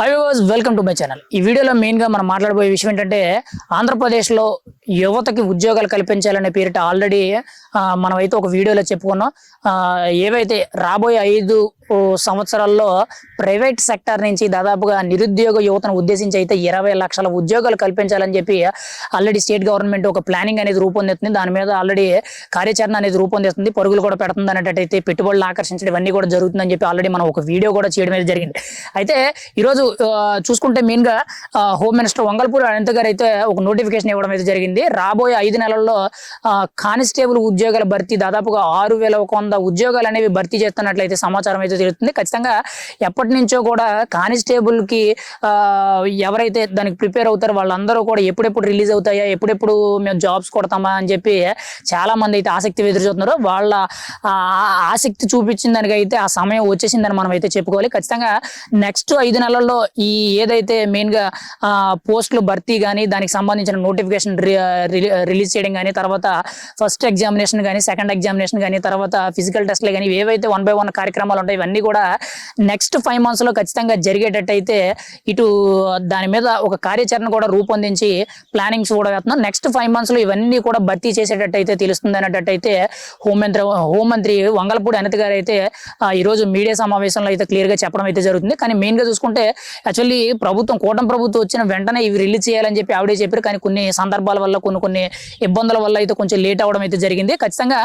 Hi was welcome to my channel ఈ వీడియోలో మెయిన్గా మనం మాట్లాడబోయే విషయం ఏంటంటే ఆంధ్రప్రదేశ్లో యువతకి ఉద్యోగాలు కల్పించాలనే పేరిట ఆల్రెడీ మనమైతే ఒక వీడియోలో చెప్పుకున్నాం. ఏవైతే రాబోయే ఐదు సంవత్సరాల్లో ప్రైవేట్ సెక్టర్ నుంచి దాదాపుగా నిరుద్యోగ యువతను ఉద్దేశించి అయితే ఇరవై లక్షల ఉద్యోగాలు కల్పించాలని చెప్పి ఆల్రెడీ స్టేట్ గవర్నమెంట్ ఒక ప్లానింగ్ అనేది రూపొందిస్తుంది. దాని మీద ఆల్రెడీ కార్యాచరణ అనేది రూపొందిస్తుంది. పరుగులు కూడా పెడుతుంది అనేటట్టయితే పెట్టుబడులు ఆకర్షించడం ఇవన్నీ కూడా జరుగుతుందని చెప్పి ఆల్రెడీ మనం ఒక వీడియో కూడా చేయడం అనేది జరిగింది. అయితే ఈరోజు చూసుకుంటే మెయిన్గా హోమ్ మినిస్టర్ వంగల్పూర్ అనంత గారు అయితే ఒక నోటిఫికేషన్ ఇవ్వడం అయితే జరిగింది. రాబోయే ఐదు నెలల్లో కానిస్టేబుల్ ఉద్యోగాల భర్తీ దాదాపుగా ఆరు వేల ఒక వంద ఉద్యోగాలు అనేవి భర్తీ చేస్తున్నట్లయితే సమాచారం అయితే జరుగుతుంది ఖచ్చితంగా ఎప్పటి నుంచో కూడా కానిస్టేబుల్కి ఎవరైతే దానికి ప్రిపేర్ అవుతారో వాళ్ళందరూ కూడా ఎప్పుడెప్పుడు రిలీజ్ అవుతాయా ఎప్పుడెప్పుడు మేము జాబ్స్ కొడతామా అని చెప్పి చాలా మంది అయితే ఆసక్తి ఎదురు చూస్తున్నారు. వాళ్ళ ఆ, ఆసక్తి చూపించిన దానికైతే ఆ సమయం వచ్చేసిందని మనం అయితే చెప్పుకోవాలి. ఖచ్చితంగా నెక్స్ట్ ఐదు నెలల్లో ఈ ఏదైతే మెయిన్గా పోస్టులు భర్తీ కానీ దానికి సంబంధించిన నోటిఫికేషన్ రిలీజ్ చేయడం కానీ తర్వాత ఫస్ట్ ఎగ్జామినేషన్ కానీ సెకండ్ ఎగ్జామినేషన్ కానీ తర్వాత ఫిజికల్ టెస్ట్లు కానీ ఏవైతే వన్ బై వన్ కార్యక్రమాలు ఉంటాయి ఇవన్నీ కూడా నెక్స్ట్ ఫైవ్ మంత్స్లో ఖచ్చితంగా జరిగేటట్టయితే ఇటు దాని మీద ఒక కార్యాచరణ కూడా రూపొందించి ప్లానింగ్స్ కూడా వేస్తున్నాం. నెక్స్ట్ ఫైవ్ మంత్స్లో ఇవన్నీ కూడా భర్తీ చేసేటట్టయితే తెలుస్తుంది అనేటట్టయితే హోంమంత్రి హోంమంత్రి వంగలపూడి అనిత గారు అయితే ఈరోజు ఈ రోజు మీడియా సమావేశంలో అయితే క్లియర్గా చెప్పడం అయితే జరుగుతుంది. కానీ మెయిన్గా చూసుకుంటే యాక్చువల్లీ ప్రభుత్వం కూటమి ప్రభుత్వం వచ్చిన వెంటనే ఇవి రిలీజ్ చేయాలని చెప్పి ఆవిడే చెప్పారు. కానీ కొన్ని సందర్భాల వల్ల కొన్ని కొన్ని ఇబ్బందుల వల్ల అయితే కొంచెం లేట్ అవడం అయితే జరిగింది. ఖచ్చితంగా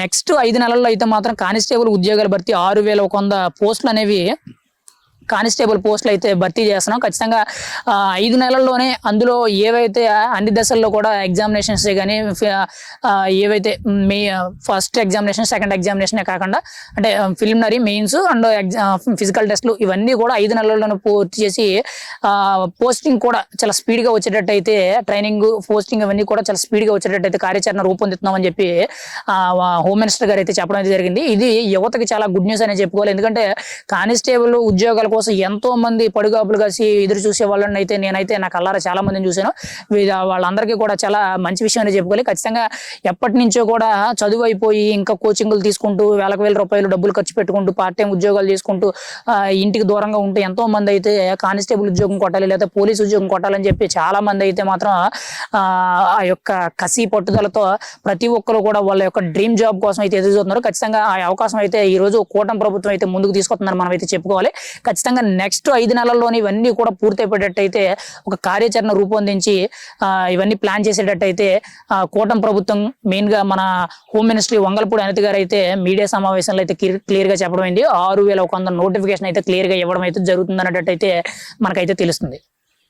నెక్స్ట్ ఐదు నెలల్లో అయితే మాత్రం కానిస్టేబుల్ ఉద్యోగాల భర్తీ ఆరు వేల ఒక వంద పోస్టులు అనేవి కానిస్టేబుల్ పోస్టులు అయితే భర్తీ చేస్తున్నాం. ఖచ్చితంగా ఐదు నెలల్లోనే అందులో ఏవైతే అన్ని దశల్లో కూడా ఎగ్జామినేషన్స్ కానీ ఏవైతే మే ఫస్ట్ ఎగ్జామినేషన్ సెకండ్ ఎగ్జామినేషన్ కాకుండా అంటే ఫిలిమినరీ మెయిన్స్ అండ్ ఫిజికల్ టెస్ట్లు ఇవన్నీ కూడా ఐదు నెలల్లోనే పూర్తి చేసి పోస్టింగ్ కూడా చాలా స్పీడ్గా వచ్చేటట్టు అయితే ట్రైనింగ్ పోస్టింగ్ ఇవన్నీ కూడా చాలా స్పీడ్గా వచ్చేటట్టు అయితే కార్యాచరణ రూపొందుతున్నామని చెప్పి హోమ్ మినిస్టర్ గారు అయితే చెప్పడం అయితే జరిగింది. ఇది యువతకి చాలా గుడ్ న్యూస్ అనే చెప్పుకోవాలి. ఎందుకంటే కానిస్టేబుల్ ఉద్యోగాలు కోసం ఎంతో మంది పడుగాపులు కలిసి ఎదురు చూసే వాళ్ళని అయితే నేనైతే నా కల్లారా చాలా మందిని చూశాను. వాళ్ళందరికీ కూడా చాలా మంచి విషయం అని చెప్పుకోవాలి. ఖచ్చితంగా ఎప్పటి నుంచో కూడా చదువు అయిపోయి ఇంకా కోచింగ్లు తీసుకుంటూ వేలకు వేల రూపాయలు డబ్బులు ఖర్చు పెట్టుకుంటూ పార్ట్ టైం ఉద్యోగాలు చేసుకుంటూ ఇంటికి దూరంగా ఉంటే ఎంతో మంది అయితే కానిస్టేబుల్ ఉద్యోగం కొట్టాలి లేదా పోలీస్ ఉద్యోగం కొట్టాలని చెప్పి చాలా మంది అయితే మాత్రం ఆ ఆ యొక్క కసి పట్టుదలతో ప్రతి ఒక్కరు కూడా వాళ్ళ యొక్క డ్రీమ్ జాబ్ కోసం అయితే ఎదురు చూస్తున్నారు. ఖచ్చితంగా ఆ అవకాశం అయితే ఈ రోజు కూటమి ప్రభుత్వం అయితే ముందుకు తీసుకొస్తుందని మనం అయితే చెప్పుకోవాలి. ఖచ్చితంగా నెక్స్ట్ ఐదు నెలల్లోనే ఇవన్నీ కూడా పూర్తయిపోయేటట్టయితే ఒక కార్యాచరణ రూపొందించి ఇవన్నీ ప్లాన్ చేసేటట్టయితే కూటమి ప్రభుత్వం మెయిన్గా మన హోమ్ మినిస్ట్రీ వంగల్పూడి అనిత గారు అయితే మీడియా సమావేశంలో అయితే క్లియర్గా చెప్పడం అయింది. ఆరు వేల ఒక వంద నోటిఫికేషన్ అయితే క్లియర్గా ఇవ్వడం అయితే జరుగుతుంది అన్నట్టు అయితే మనకైతే తెలుస్తుంది.